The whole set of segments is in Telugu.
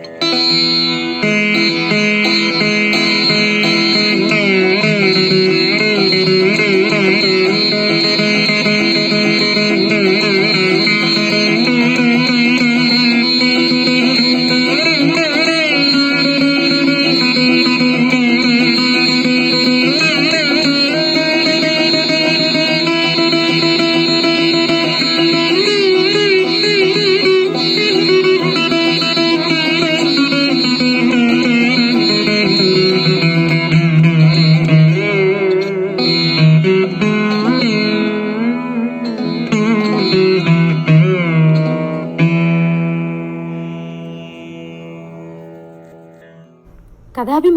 Música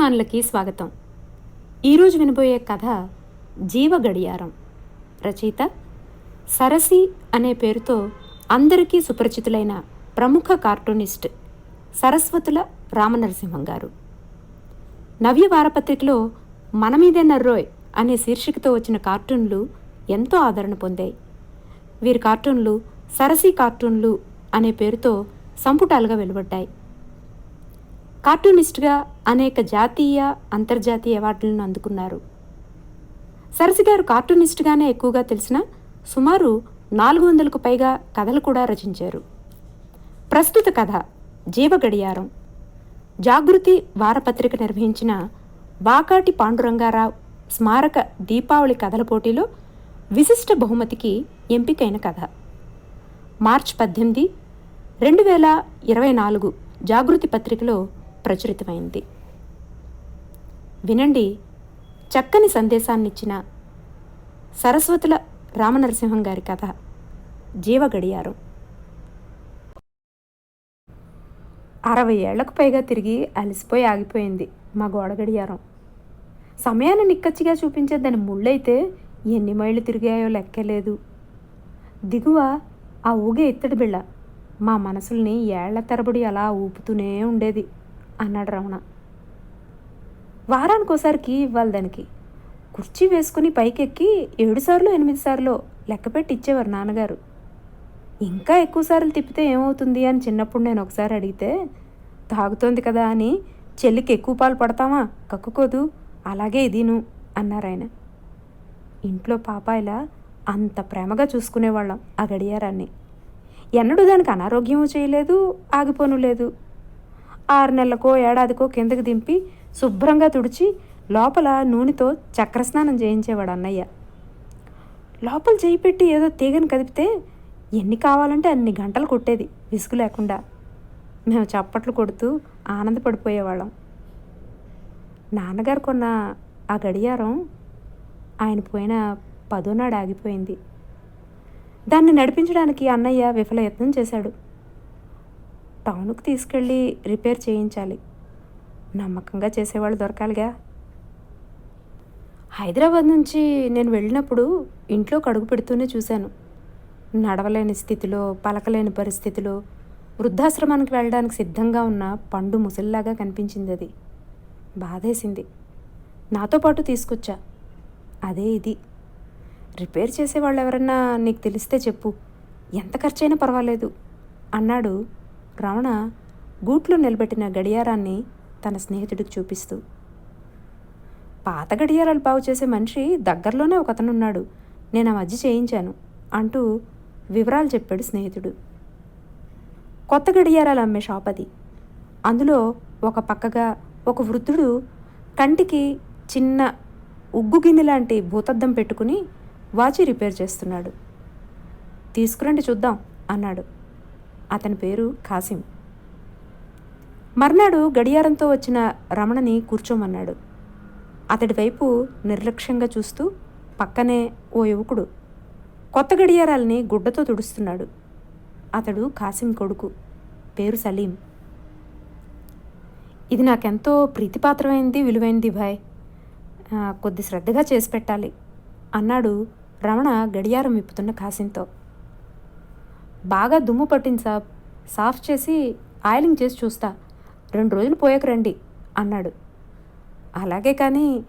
కథాభిమానులకి స్వాగతం. ఈరోజు వినబోయే కథ జీవ గడియారం. రచయిత సరసి అనే పేరుతో అందరికీ సుపరిచితులైన ప్రముఖ కార్టూనిస్ట్ సరస్వతుల రామనరసింహం గారు. నవ్య వారపత్రికలో మనమీదే నర్రోయ్ అనే శీర్షికతో వచ్చిన కార్టూన్లు ఎంతో ఆదరణ పొందాయి. వీరి కార్టూన్లు సరసి కార్టూన్లు అనే పేరుతో సంపుటాలుగా వెలువడ్డాయి. కార్టూనిస్ట్గా అనేక జాతీయ అంతర్జాతీయ అవార్డులను అందుకున్నారు. సరసి గారు కార్టూనిస్ట్గానే ఎక్కువగా తెలిసిన సుమారు నాలుగు వందలకు పైగా కథలు కూడా రచించారు. ప్రస్తుత కథ జీవ గడియారం. జాగృతి వారపత్రిక నిర్వహించిన వాకాటి పాండురంగారావు స్మారక దీపావళి కథల పోటీలో విశిష్ట బహుమతికి ఎంపికైన కథ. మార్చ్ పద్దెనిమిది రెండు వేల ఇరవై నాలుగు జాగృతి పత్రికలో ప్రచురితమైంది. వినండి చక్కని సందేశాన్నిచ్చిన సరస్వతుల రామనరసింహం గారి కథ జీవ గడియారం. అరవై ఏళ్ళకు పైగా తిరిగి అలసిపోయి ఆగిపోయింది మా గోడ గడియారం. సమయాన్ని నిక్కచ్చిగా చూపించే దాని ముళ్ళైతే ఎన్ని మైళ్ళు తిరిగాయో లెక్కలేదు దిగువ ఆ ఊగే ఇత్తడి బిళ్ళ మా మనసుల్ని ఏళ్ళ తరబడి అలా ఊపుతూనే ఉండేది. అన్నాడు రమణ. వారానికోసారికి ఇవ్వాలి దానికి. కుర్చీ వేసుకుని పైకెక్కి ఏడు సార్లు ఎనిమిది సార్లు లెక్కపెట్టి ఇచ్చేవారు నాన్నగారు. ఇంకా ఎక్కువ సార్లు తిప్పితే ఏమవుతుంది అని చిన్నప్పుడు నేను ఒకసారి అడిగితే తాగుతోంది కదా అని చెల్లికి ఎక్కువ పాలు పడతామా? కక్కుకోదు. అలాగే ఇదిను అన్నారు ఆయన. ఇంట్లో పాప ఇలా అంత ప్రేమగా చూసుకునేవాళ్ళం ఆ గడియారాన్ని. ఎన్నడూ దానికి అనారోగ్యము చేయలేదు ఆగిపోను లేదు. ఆరు నెలలకో ఏడాదికో కిందకి దింపి శుభ్రంగా తుడిచి లోపల నూనెతో చక్రస్నానం చేయించేవాడు అన్నయ్య. లోపల చేయి పెట్టి ఏదో తీగని కదిపితే ఎన్ని కావాలంటే అన్ని గంటలు కొట్టేది విసుగు లేకుండా. మేము చప్పట్లు కొడుతూ ఆనందపడిపోయేవాళ్ళం. నాన్నగారు కొన్న ఆ గడియారం ఆయన పోయిన పదోనాడు ఆగిపోయింది. దాన్ని నడిపించడానికి అన్నయ్య విఫలయత్నం చేశాడు. టౌన్కు తీసుకెళ్ళి రిపేర్ చేయించాలి. నమ్మకంగా చేసేవాళ్ళు దొరకాలిగా. హైదరాబాద్ నుంచి నేను వెళ్ళినప్పుడు ఇంట్లో కడుగు పెడుతూనే చూశాను. నడవలేని స్థితిలో పలకలేని పరిస్థితిలో వృద్ధాశ్రమానికి వెళ్ళడానికి సిద్ధంగా ఉన్న పండు ముసలిలాగా కనిపించింది అది. బాధేసింది. నాతో పాటు తీసుకొచ్చా? అదే ఇది. రిపేర్ చేసేవాళ్ళు ఎవరన్నా నీకు తెలిస్తే చెప్పు. ఎంత ఖర్చైనా పర్వాలేదు అన్నాడు రమణ గూట్లో నిలబెట్టిన గడియారాన్ని తన స్నేహితుడికి చూపిస్తూ పాత గడియారాలు బాగు చేసే మనిషి దగ్గరలోనే ఒకతనున్నాడు. ఉన్నాడు నేను ఆ మధ్య చేయించాను అంటూ వివరాలు చెప్పాడు స్నేహితుడు. కొత్త గడియారాలు అమ్మే షాప్ అది. అందులో ఒక పక్కగా ఒక వృద్ధుడు కంటికి చిన్న ఉగ్గు గిన్నె లాంటి భూతద్దం పెట్టుకుని వాచి రిపేర్ చేస్తున్నాడు. తీసుకురండి చూద్దాం అన్నాడు. అతని పేరు కాసిం. మర్నాడు గడియారంతో వచ్చిన రమణని కూర్చోమన్నాడు. అతడి వైపు నిర్లక్ష్యంగా చూస్తూ పక్కనే ఓ యువకుడు కొత్త గడియారాల్ని గుడ్డతో తుడుస్తున్నాడు. అతడు కాసిం కొడుకు పేరు సలీం. ఇది నాకెంతో ప్రీతిపాత్రమైంది విలువైంది భాయ్. కొద్ది శ్రద్ధగా చేసి పెట్టాలి అన్నాడు రమణ గడియారం విప్పుతున్న కాసింతో. బాగా దుమ్ము పట్టింది సాబ్. సాఫ్ చేసి ఆయిలింగ్ చేసి చూస్తా. రెండు రోజులు పోయాక రండి అన్నాడు. అలాగే కానీ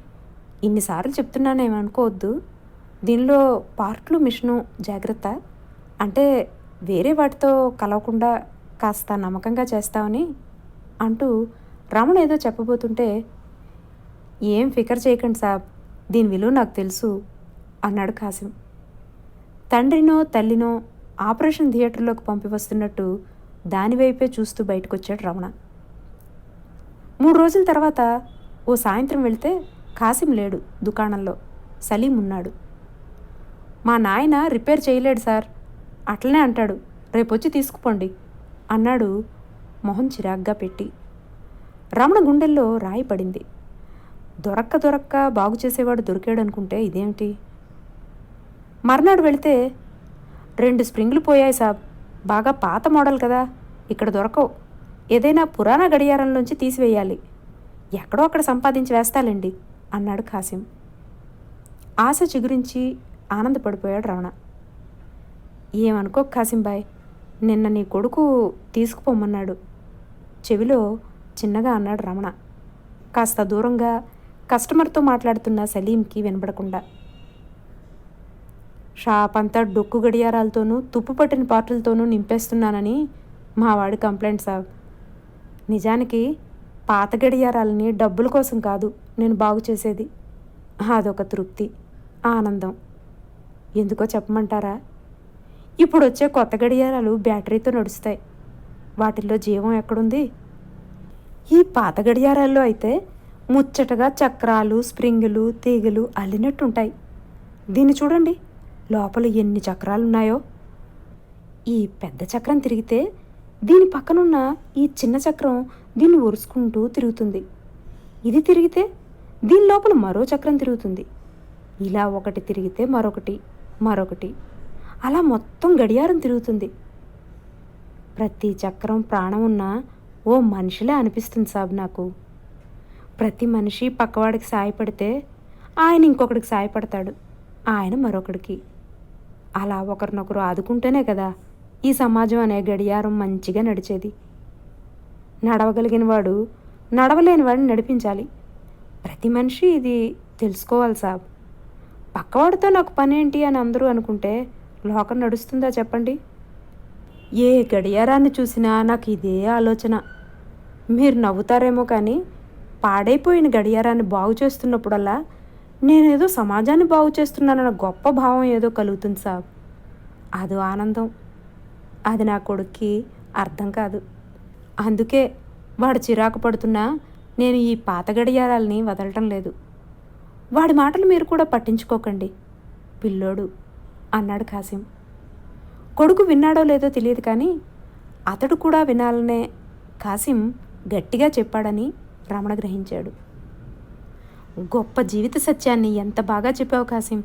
ఇన్నిసార్లు చెప్తున్నానేమనుకోవద్దు దీనిలో పార్ట్లు మిషను జాగ్రత్త. అంటే వేరే వాటితో కలవకుండా కాస్త నమ్మకంగా చేస్తామని అంటూ రమణ ఏదో చెప్పబోతుంటే ఏం ఫికర్ చేయకండి సాబ్ దీని విలువ నాకు తెలుసు అన్నాడు కాసిం. తండ్రినో తల్లినో ఆపరేషన్ థియేటర్లోకి పంపివస్తున్నట్టు దానివైపే చూస్తూ బయటకొచ్చాడు రమణ. మూడు రోజుల తర్వాత ఓ సాయంత్రం వెళితే కాసిం లేడు దుకాణంలో. సలీం ఉన్నాడు. మా నాయన రిపేర్ చేయలేడు సార్. అట్లనే అంటాడు. రేపొచ్చి తీసుకుపోండి అన్నాడు మొహం చిరాగ్గా పెట్టి. రమణ గుండెల్లో రాయి పడింది. దొరక్క దొరక్క బాగు చేసేవాడు దొరికాడు అనుకుంటే ఇదేమిటి? మర్నాడు వెళితే రెండు స్ప్రింగులు పోయాయి సాబ్. బాగా పాత మోడల్ కదా. ఇక్కడ దొరకవు. ఏదైనా పురాణ గడియారంలోంచి తీసివేయాలి. ఎక్కడో అక్కడ సంపాదించి వేస్తాలండి అన్నాడు కాసిం. ఆశ చిగురించి ఆనందపడిపోయాడు రమణ. ఏమనుకో కాసింబాయ్ నిన్న నీ కొడుకు తీసుకుపోమన్నాడు. చెవిలో చిన్నగా అన్నాడు రమణ. కాస్త దూరంగా కస్టమర్తో మాట్లాడుతున్న సలీంకి వినపడకుండా షాప్ అంతా డొక్కు గడియారాలతోనూ తుప్పు పట్టిన నింపేస్తున్నానని మావాడు కంప్లైంట్ సాబ్. నిజానికి పాత గడియారాలని డబ్బుల కోసం కాదు నేను బాగు చేసేది. అదొక తృప్తి ఆనందం. ఎందుకో చెప్పమంటారా? ఇప్పుడు వచ్చే కొత్త గడియారాలు బ్యాటరీతో నడుస్తాయి. వాటిల్లో జీవం ఎక్కడుంది? ఈ పాత గడియారాల్లో అయితే ముచ్చటగా చక్రాలు స్ప్రింగులు తీగలు అల్లినట్టుంటాయి. దీన్ని చూడండి. లోపల ఎన్ని చక్రాలు ఉన్నాయో ఈ పెద్ద చక్రం తిరిగితే దీని పక్కనున్న ఈ చిన్న చక్రం దీన్ని ఒరుసుకుంటూ తిరుగుతుంది. ఇది తిరిగితే దీని లోపల మరో చక్రం తిరుగుతుంది. ఇలా ఒకటి తిరిగితే మరొకటి మరొకటి. అలా మొత్తం గడియారం తిరుగుతుంది. ప్రతి చక్రం ప్రాణం ఉన్న ఓ మనిషిలా అనిపిస్తుంది సాబ్ నాకు. ప్రతి మనిషి పక్కవాడికి సాయపడితే ఆయన ఇంకొకడికి సాయపడతాడు ఆయన మరొకడికి. అలా ఒకరినొకరు ఆదుకుంటేనే కదా ఈ సమాజం అనే గడియారం మంచిగా నడిచేది. నడవగలిగిన వాడు నడవలేని వాడిని నడిపించాలి. ప్రతి మనిషి ఇది తెలుసుకోవాలి సాబ్. పక్కవాడితో నాకు పని ఏంటి అని అందరూ అనుకుంటే లోకం నడుస్తుందా చెప్పండి? ఏ గడియారాన్ని చూసినా నాకు ఇదే ఆలోచన. మీరు నవ్వుతారేమో కానీ పాడైపోయిన గడియారాన్ని బాగు చేస్తున్నప్పుడల్లా నేనేదో సమాజాన్ని బాగు చేస్తున్నానన్న గొప్ప భావం ఏదో కలుగుతుంది సాబ్. అదో ఆనందం. అది నా కొడుక్కి అర్థం కాదు. అందుకే వాడు చిరాకు పడుతున్నా నేను ఈ పాత గడియారాలని వదలటం లేదు. వాడి మాటలు మీరు కూడా పట్టించుకోకండి. పిల్లోడు అన్నాడు కాసిం. కొడుకు విన్నాడో లేదో తెలియదు కానీ అతడు కూడా వినాలనే కాసిం గట్టిగా చెప్పాడని రమణ గ్రహించాడు. గొప్ప జీవిత సత్యాన్ని ఎంత బాగా చెప్పావు కాసిం.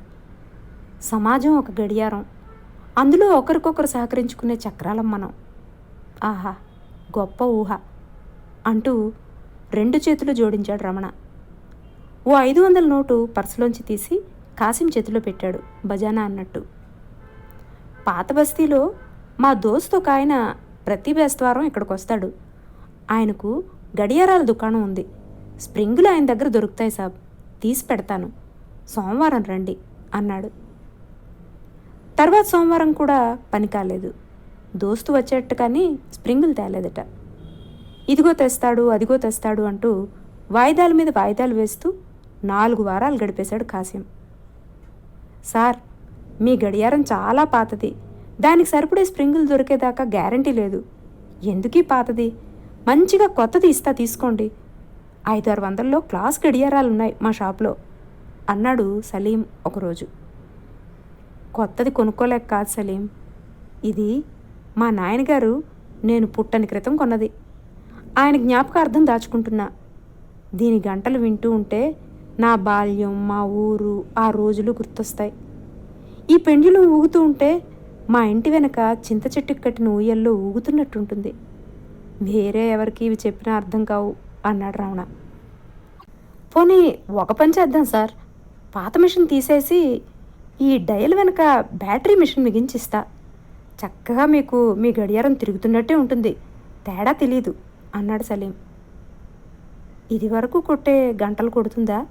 సమాజం ఒక గడియారం. అందులో ఒకరికొకరు సహకరించుకునే చక్రాలం మనం. ఆహా గొప్ప ఊహ. అంటూ రెండు చేతులు జోడించాడు రమణ. ఓ ఐదు వందల నోటు పర్సులోంచి తీసి కాసిం చేతిలో పెట్టాడు బజానా అన్నట్టు. పాత బస్తీలో మా దోస్తు ఒక ఆయన ప్రతి బేస్తవారం ఇక్కడికి వస్తాడు ఆయనకు గడియారాల దుకాణం ఉంది. స్ప్రింగులు ఆయన దగ్గర దొరుకుతాయి సాబ్. తీసి పెడతాను. సోమవారం రండి అన్నాడు. తర్వాత సోమవారం కూడా పని కాలేదు. దోస్తు వచ్చేట్టు కానీ స్ప్రింగులు తేలేదట. ఇదిగో తెస్తాడు అదిగో తెస్తాడు అంటూ వాయిదాల మీద వాయిదాలు వేస్తూ నాలుగు వారాలు గడిపేశాడు కాసిం సార్ మీ గడియారం చాలా పాతది. దానికి సరిపడే స్ప్రింగులు దొరికేదాకా గ్యారంటీ లేదు. ఎందుకీ పాతది? మంచిగా కొత్తది ఇస్తా తీసుకోండి. ఐదారు వందల్లో క్లాస్ గడియారాలు ఉన్నాయి మా షాప్లో అన్నాడు సలీం ఒకరోజు. కొత్తది కొనుక్కోలేక కాదు సలీం. ఇది మా నాయనగారు నేను పుట్టని క్రితం కొన్నది. ఆయన జ్ఞాపకార్థం దాచుకుంటున్నా. దీని గంటలు వింటూ ఉంటే నా బాల్యం మా ఊరు ఆ రోజులు గుర్తొస్తాయి. ఈ పెండ్లు ఊగుతూ ఉంటే మా ఇంటి వెనక చింత చెట్టుకి కట్టిన ఊయల్లో ఊగుతున్నట్టుంటుంది. వేరే ఎవరికి ఇవి చెప్పినా అర్థం కావు. అన్నాడు రమణ. పోనీ ఒక పని చేద్దాం సార్. పాత మిషన్ తీసేసి ఈ డయల్ వెనక బ్యాటరీ మిషన్ మిగించిస్తా. చక్కగా మీకు మీ గడియారం తిరుగుతున్నట్టే ఉంటుంది. తేడా తెలీదు అన్నాడు సలీం. ఇది వరకు కొట్టే గంటలు కొడుతుందా?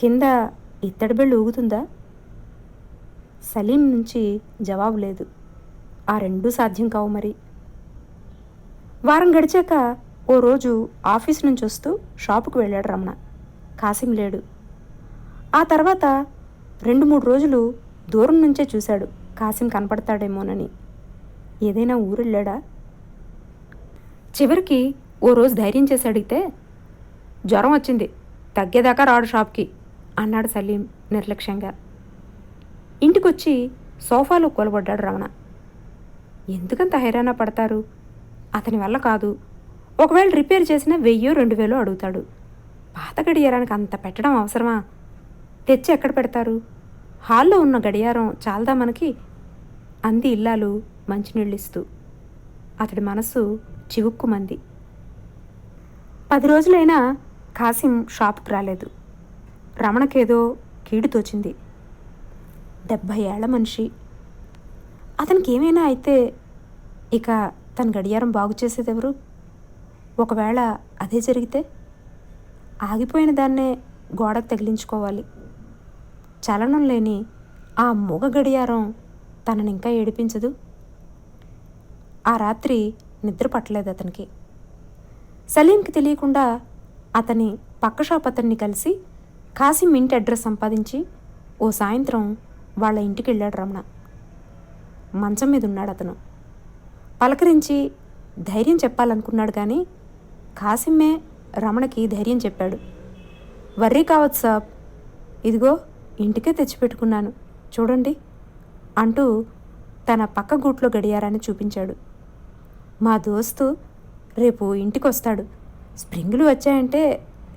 కింద ఇత్తడి బెళ్ళు ఊగుతుందా? సలీం నుంచి జవాబు లేదు. ఆ రెండూ సాధ్యం కావు మరి. వారం గడిచాక ఓ రోజు ఆఫీస్ నుంచి వస్తూ షాపుకు వెళ్ళాడు రమణ. కాసిం లేడు. ఆ తర్వాత రెండు మూడు రోజులు దూరం నుంచే చూశాడు కాసిం కనపడతాడేమోనని. ఏదైనా ఊరెళ్ళాడా? చివరికి ఓ రోజు ధైర్యం చేసి అడిగితే జ్వరం వచ్చింది తగ్గేదాకా రాడు షాప్కి అన్నాడు సలీం నిర్లక్ష్యంగా. ఇంటికొచ్చి సోఫాలో కూలబడ్డాడు రమణ. ఎందుకంత హైరాణ పడతారు? అతని వల్ల కాదు ఒకవేళ రిపేర్ చేసిన వెయ్యో రెండు వేలో అడుగుతాడు. పాత గడియారానికి అంత పెట్టడం అవసరమా? తెచ్చి ఎక్కడ పెడతారు? హాల్లో ఉన్న గడియారం చాలదా మనకి? అంది ఇల్లాలు మంచినీళ్ళిస్తూ. అతడి మనస్సు చివుక్కుమంది పది రోజులైనా కాసిం షాప్కి రాలేదు. రమణకేదో కీడు తోచింది. డెబ్భై ఏళ్ళ మనిషి. అతనికి ఏమైనా అయితే ఇక తన గడియారం బాగు చేసేదెవరు? ఒకవేళ అదే జరిగితే ఆగిపోయిన దాన్నే గోడకు తగిలించుకోవాలి. చలనం లేని ఆ మూగ గడియారం తనని ఇంకా ఏడిపించదు. ఆ రాత్రి నిద్ర పట్టలేదు అతనికి. సలీంకి తెలియకుండా అతని పక్క షాప్ అతన్ని కలిసి కాసిం ఇంటి అడ్రస్ సంపాదించి ఓ సాయంత్రం వాళ్ళ ఇంటికి వెళ్ళాడు రమణ. మంచం మీద ఉన్నాడు అతను. పలకరించి ధైర్యం చెప్పాలనుకున్నాడు కానీ కాసిమ్మే రమణకి ధైర్యం చెప్పాడు. వర్రీ కావచ్చు సాబ్ ఇదిగో ఇంటికే తెచ్చిపెట్టుకున్నాను చూడండి అంటూ తన పక్క గూట్లో గడియారాన్ని చూపించాడు. మా దోస్తు రేపు ఇంటికి వస్తాడు స్ప్రింగులు వచ్చాయంటే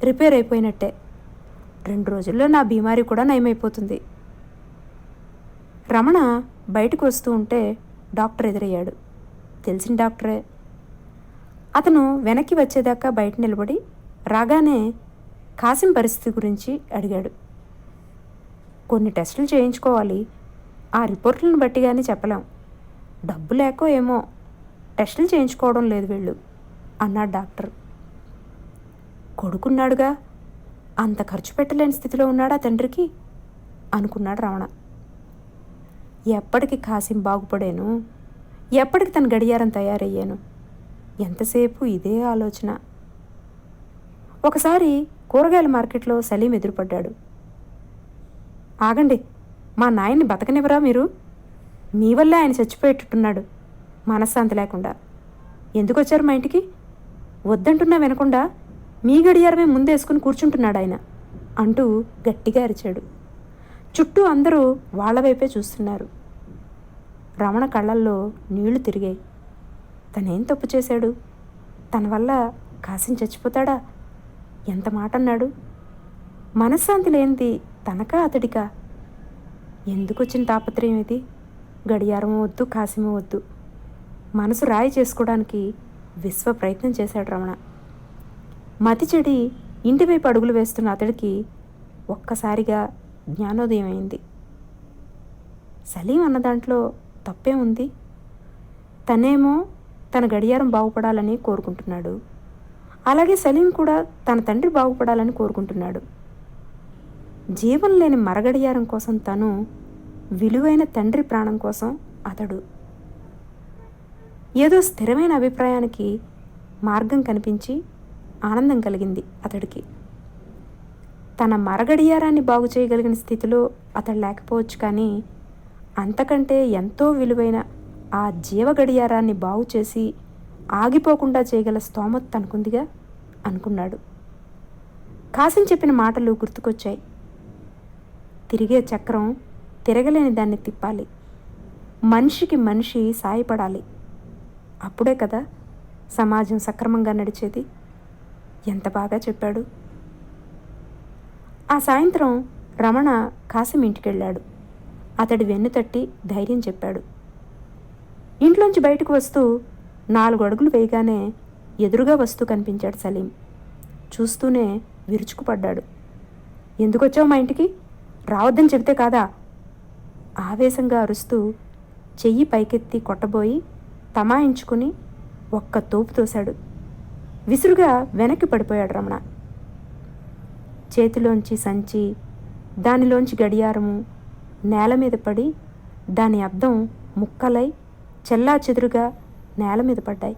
రిపేర్ అయిపోయినట్టే రెండు రోజుల్లో నా బీమారీ కూడా నయమైపోతుంది రమణ బయటకు వస్తూ ఉంటే డాక్టర్ ఎదురయ్యాడు. తెలిసిన డాక్టరే అతను వెనక్కి వచ్చేదాకా బయట నిలబడి రాగానే కాసిం పరిస్థితి గురించి అడిగాడు. కొన్ని టెస్టులు చేయించుకోవాలి. ఆ రిపోర్ట్లను బట్టి కానీ చెప్పలేం. డబ్బు లేకో ఏమో టెస్టులు చేయించుకోవడం లేదు వీళ్ళు అన్నాడు డాక్టర్. కొడుకున్నాడుగా. అంత ఖర్చు పెట్టలేని స్థితిలో ఉన్నాడా తండ్రికి? అనుకున్నాడు రమణ. ఎప్పటికి కాసిం బాగుపడాను. ఎప్పటికి తన గడియారం తయారయ్యాను. ఎంతసేపు ఇదే ఆలోచన? ఒకసారి కూరగాయల మార్కెట్లో సలీం ఎదురుపడ్డాడు. ఆగండి మా నాయన్ని బతకనివ్వరా మీరు? మీ వల్లే ఆయన చచ్చిపోయేటట్టున్నాడు. మనశ్శాంతి లేకుండా. ఎందుకు వచ్చారు మా ఇంటికి? వద్దంటున్నా వినకుండా మీ గడియారమే ముందేసుకుని కూర్చుంటున్నాడు ఆయన అంటూ గట్టిగా అరిచాడు. చుట్టూ అందరూ వాళ్ళ వైపే చూస్తున్నారు. రమణ కళ్ళల్లో నీళ్ళు తిరిగాయి. తనేం తప్పు చేశాడు? తన వల్ల కాసిం చచ్చిపోతాడా? ఎంత మాట అన్నాడు మనశ్శాంతి లేనిది తనకా అతడికా? ఎందుకు వచ్చిన తాపత్రయం ఇది? గడియారం వద్దు కాసిమ వద్దు. మనసు రాయి చేసుకోవడానికి విశ్వ ప్రయత్నం చేశాడు రమణ. మతి చెడి ఇంటివైపు అడుగులు వేస్తున్న అతడికి ఒక్కసారిగా జ్ఞానోదయం అయింది. సలీం అన్న దాంట్లో తప్పే ఉంది? తనేమో తన గడియారం బాగుపడాలని కోరుకుంటున్నాడు. అలాగే సలీం కూడా తన తండ్రి బాగుపడాలని కోరుకుంటున్నాడు. జీవం లేని మరగడియారం కోసం తను విలువైన తండ్రి ప్రాణం కోసం అతడు. ఏదో స్థిరమైన అభిప్రాయానికి మార్గం కనిపించి ఆనందం కలిగింది అతడికి. తన మరగడియారాన్ని బాగు చేయగలిగిన స్థితిలో అతడు లేకపోవచ్చు కానీ అంతకంటే ఎంతో విలువైన ఆ జీవ గడియారాన్ని బాగు చేసి ఆగిపోకుండా చేయగల స్తోమత తనకుందిగా అనుకున్నాడు. కాసిం చెప్పిన మాటలు గుర్తుకొచ్చాయి. తిరిగే చక్రం తిరగలేని దాన్ని తిప్పాలి. మనిషికి మనిషి సాయపడాలి. అప్పుడే కదా సమాజం సక్రమంగా నడిచేది. ఎంత బాగా చెప్పాడు. ఆ సాయంత్రం రమణ కాసిం ఇంటికెళ్ళాడు. అతడి వెన్ను తట్టి ధైర్యం చెప్పాడు. ఇంట్లోంచి బయటకు వస్తూ నాలుగు అడుగులు వేయగానే ఎదురుగా వస్తూ కనిపించాడు సలీం. చూస్తూనే విరుచుకుపడ్డాడు. ఎందుకొచ్చావు మా ఇంటికి? రావద్దని చెబితే కాదా? ఆవేశంగా అరుస్తూ చెయ్యి పైకెత్తి కొట్టబోయి తమాయించుకుని ఒక్క తోపు తోశాడు. విసురుగా వెనక్కి పడిపోయాడు రమణ. చేతిలోంచి సంచి దానిలోంచి గడియారము నేల మీద పడి దాని అద్దం ముక్కలై చెల్లా చెదురుగా నేల మీద పడ్డాయి.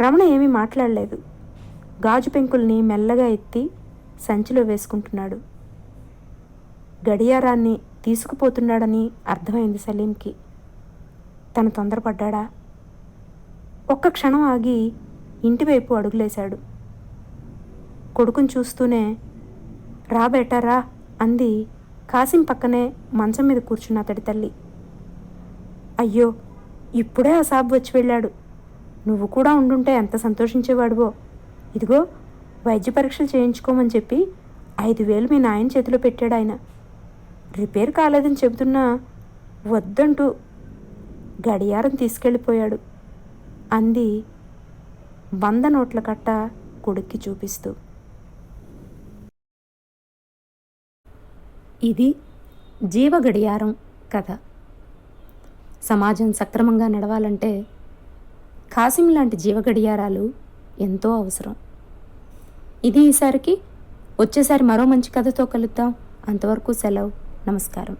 రమణ ఏమీ మాట్లాడలేదు. గాజు పెంకుల్ని మెల్లగా ఎత్తి సంచిలో వేసుకుంటున్నాడు. గడియారాన్ని తీసుకుపోతున్నాడని అర్థమైంది సలీంకి. తను తొందరపడ్డా ఒక్క క్షణం ఆగి ఇంటివైపు అడుగులేశాడు. కొడుకుని చూస్తూనే రా బేటారా అంది కాసిం పక్కనే మంచం మీద కూర్చున్న అతడి తల్లి. అయ్యో ఇప్పుడే ఆ సాబ్ వచ్చి వెళ్ళాడు. నువ్వు కూడా ఉండుంటే ఎంత సంతోషించేవాడువో. ఇదిగో వైద్య పరీక్షలు చేయించుకోమని చెప్పి ఐదు వేలు మీ నాయన చేతిలో పెట్టాడు ఆయన. రిపేర్ కాలేదని చెబుతున్నా వద్దంటూ గడియారం తీసుకెళ్ళిపోయాడు. అంది వంద నోట్ల కట్ట కొడుక్కి చూపిస్తూ. ఇది జీవ గడియారం కథ. సమాజం సక్రమంగా నడవాలంటే కాసిం లాంటి జీవ గడియారాలు ఎంతో అవసరం. ఇది ఈసారికి వచ్చేసారి మరో మంచి కథతో కలుద్దాం. అంతవరకు సెలవు. నమస్కారం.